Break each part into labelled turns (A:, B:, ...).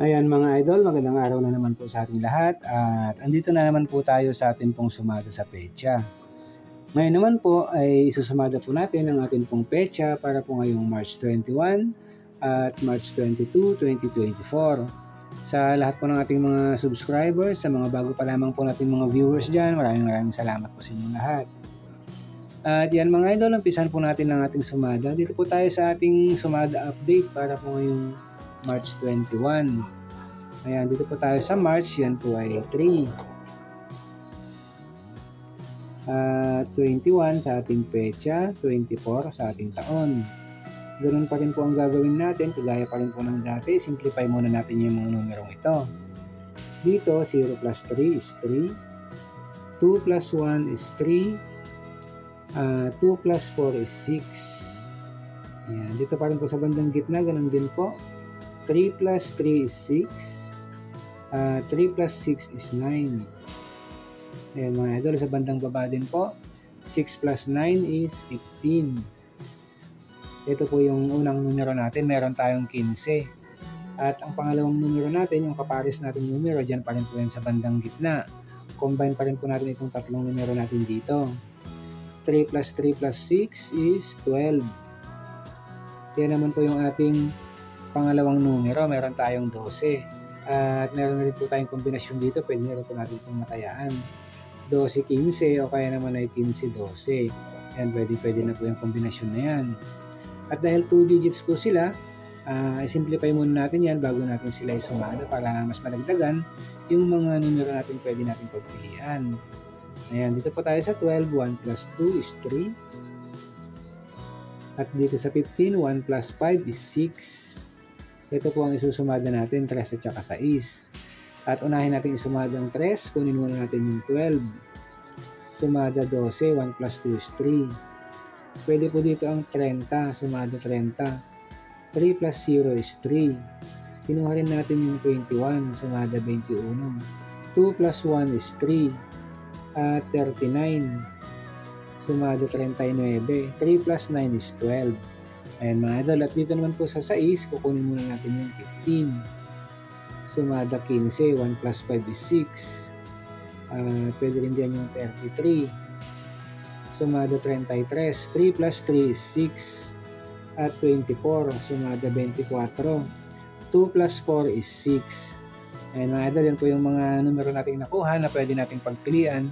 A: Ayan mga idol, magandang araw na naman po sa ating lahat at andito na naman po tayo sa ating pong sumada sa pecha. Ngayon naman po ay isusumada po natin ang ating pong pecha para po ngayong March 21 at March 22, 2024. Sa lahat po ng ating mga subscribers, sa mga bago pa lamang po nating mga viewers dyan, maraming maraming salamat po sa inyong lahat. At yan mga idol, umpisan po natin ang ating sumada. Dito po tayo sa ating sumada update para po ngayong March 21. Ayan, dito po tayo sa March, yan po ay 3. At 21 sa ating pecha, 24 sa ating taon. Ganun pa rin po ang gagawin natin, kagaya pa rin po ng dati, simplify muna natin yung mga numerong ito. Dito, 0 plus 3 is 3, 2 plus 1 is 3, uh, 2 plus 4 is 6. Ayan, dito pa rin po sa bandang gitna, ganun din po. 3 plus 3 is 6. Uh, 3 plus 6 is 9. Ayan mga idol, sa bandang baba din po. 6 plus 9 is 15. Ito po yung unang numero natin. Meron tayong 15. At ang pangalawang numero natin, yung kapares natin numero, dyan pa rin po yan sa bandang gitna. Combine pa rin po natin itong tatlong numero natin dito. 3 plus 3 plus 6 is 12. Yan naman po yung ating pangalawang numero, meron tayong 12. At meron rin po tayong kombinasyon dito, pwede rin po natin itong matayaan. 12-15 o kaya naman ay 15-12. Yan, pwede, pwede na po yung kombinasyon na yan. At dahil 2 digits po sila, uh, simplify muna natin yan bago natin sila isumada para mas malagdagan yung mga numero natin pwede natin pagpilian. Ayan, dito po tayo sa 12, 1 plus 2 is 3. At dito sa 15, 1 plus 5 is 6. Ito po ang isusumada natin, 3 at saka 6. At unahin natin isumada ang 3, kunin muna natin yung 12. Sumada 12, 1 plus 2 is 3. Pwede po dito ang 30, sumada 30. 3 plus 0 is 3. Kinuha rin natin yung 21, sumada 21. 2 plus 1 is 3. At 39, sumada 39. 3 plus 9 is 12. Ayan mga idol. At dito naman po sa 6, kukunin muna natin yung 15. Sumada 15, 1 plus 5 is 6. Uh, pwede rin dyan yung 33. Sumada 33. 3 plus 3 is 6. At 24. Sumada 24. 2 plus 4 is 6. Ayan mga idol, yan po yung mga numero natin nakuha na pwede nating pagpilian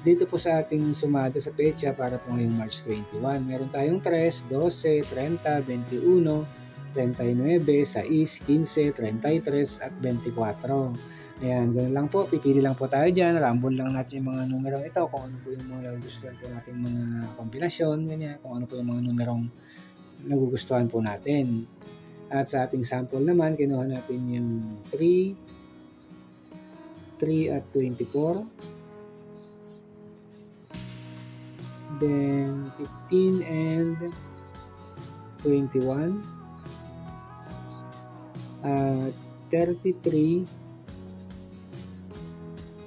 A: dito po sa ating sumada sa pecha para po ngayong March 21. Meron tayong 3, 12, 30, 21, 39, 6, 15, 33 at 24. Ayan, ganun lang po. Pipili lang po tayo dyan. Rambon lang natin yung mga numerong ito. Kung ano po yung mga nagugustuhan po natin mga kombinasyon. Ganyan. Kung ano po yung mga numerong nagugustuhan po natin. At sa ating sample naman, kinuha natin yung 3, 3 at 24. Then 15 and 21 uh, 33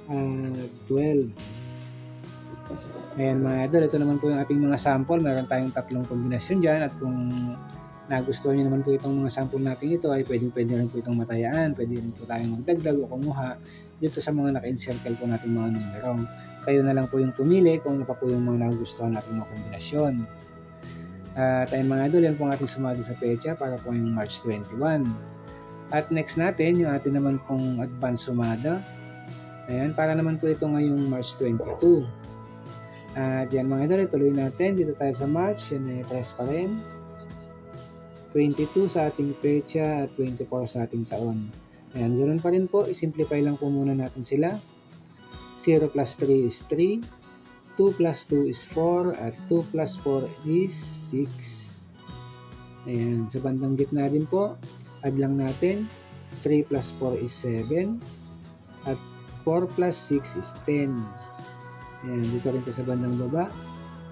A: uh, 12 ayan mga idol ito naman po yung ating mga sample. Meron tayong tatlong kombinasyon dyan at kung nagustuhan nyo naman po itong mga sample natin ito ay pwedeng pwede rin po itong matayaan. Pwede rin po tayong magdagdag o kumuha dito sa mga naka-encircle po natin mga numero kayo na lang po yung pumili kung ano pa po yung mga nagustuhan natin mga kombinasyon. At uh, ayun mga idol, yan po ang ating sumali sa pecha para po yung March 21. At next natin, yung ating naman pong advance sumada. Ayan, para naman po ito ngayong March 22. At yan mga idol, ituloy natin. Dito tayo sa March, yan ay 3 pa rin. 22 sa ating pecha at 24 sa ating taon. Ayan, ganoon pa rin po. I-simplify lang po muna natin sila. 0 plus 3 is 3. 2 plus 2 is 4. At 2 plus 4 is 6. Ayan. Sa bandang gitna din po, add lang natin. 3 plus 4 is 7. At 4 plus 6 is 10. Ayan. Dito rin po sa bandang baba.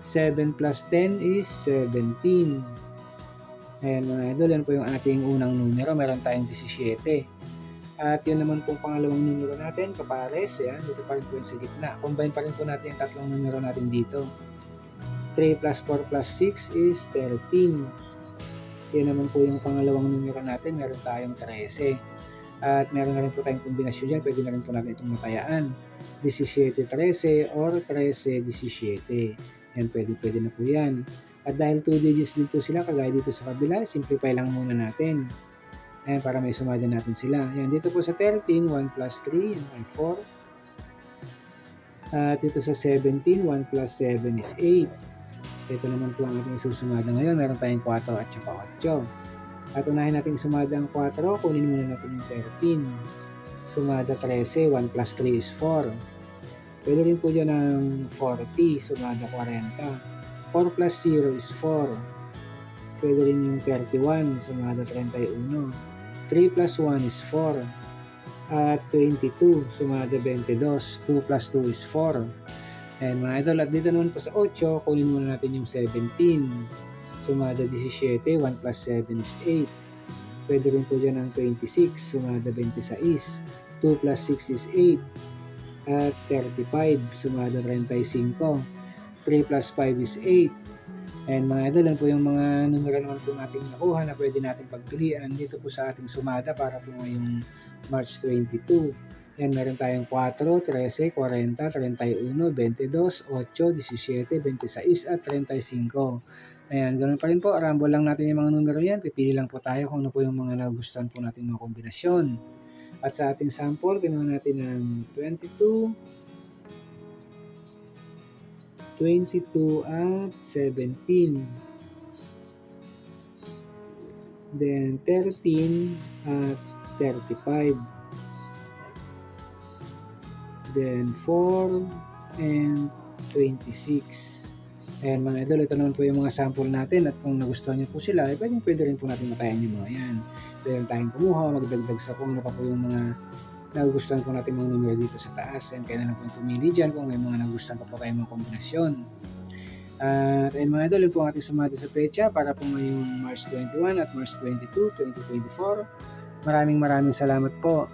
A: 7 plus 10 is 17. Ayan mga idol, yan po yung ating unang numero. Meron tayong 17. At yun naman pong pangalawang numero natin, kapares, yan, dito pa rin po sa gitna. Combine pa rin po natin yung tatlong numero natin dito. 3 plus 4 plus 6 is 13. Yan naman po yung pangalawang numero natin, meron tayong 13. At meron na rin po tayong kombinasyon dyan. Pwede na rin po natin itong matayaan. 17-13 or 13-17. Yan, pwede, pwede na po yan. At dahil 2 digits din po sila, kagaya dito sa kabila, simplify lang muna natin. Ayan, para may sumada natin sila. Ayan, dito po sa 13, 1 plus 3, yan ay 4. At dito sa 17, 1 plus 7 is 8. Ito naman po ang ating isusumada ngayon. Meron tayong 4 at saka 8. At unahin natin sumada ang 4, kunin muna natin yung 13. Sumada 13, 1 plus 3 is 4. Pwede rin po dyan ng 40, sumada 40. 4 plus 0 is 4. Pwede rin yung 31, sumada 31. 3 plus 1 is 4. At 22, sumada 22. 2 plus 2 is 4. And mga idol, at dito naman po sa 8, kunin muna natin yung 17 sumada 17, 1 plus 7 is 8. Pwede rin po dyan ang 26, sumada 26. 2 plus 6 is 8. At 35, sumada 35. 3 plus 5 is 8. And mga idol, po yung mga numero naman po natin nakuha na pwede natin pagpilian dito po sa ating sumada para po ngayong March 22. Yan, meron tayong 4, 13, 40, 31, 22, 8, 17, 26 at 35. Ayan, ganun pa rin po. Rumble lang natin yung mga numero yan. Pipili lang po tayo kung ano po yung mga nagustuhan po natin mga kombinasyon. At sa ating sample, ginawa natin ng 22, 22 at 17. Then 13 at 35. Then 4 and 26. Ayan mga idol, ito naman po yung mga sample natin at kung nagustuhan niyo po sila, eh, pwede, rin po natin matayan yung mga yan. Pwede tayong kumuha, magdagdag sa kung ano pa po yung mga nagustuhan po natin mga numero dito sa taas. And kaya na lang po pumili dyan kung may mga nagustuhan pa po tayong mga kombinasyon. At ayun mga idol, yun po ang ating sumati sa pecha para po ngayong March 21 at March 22, 2024. Maraming maraming salamat po.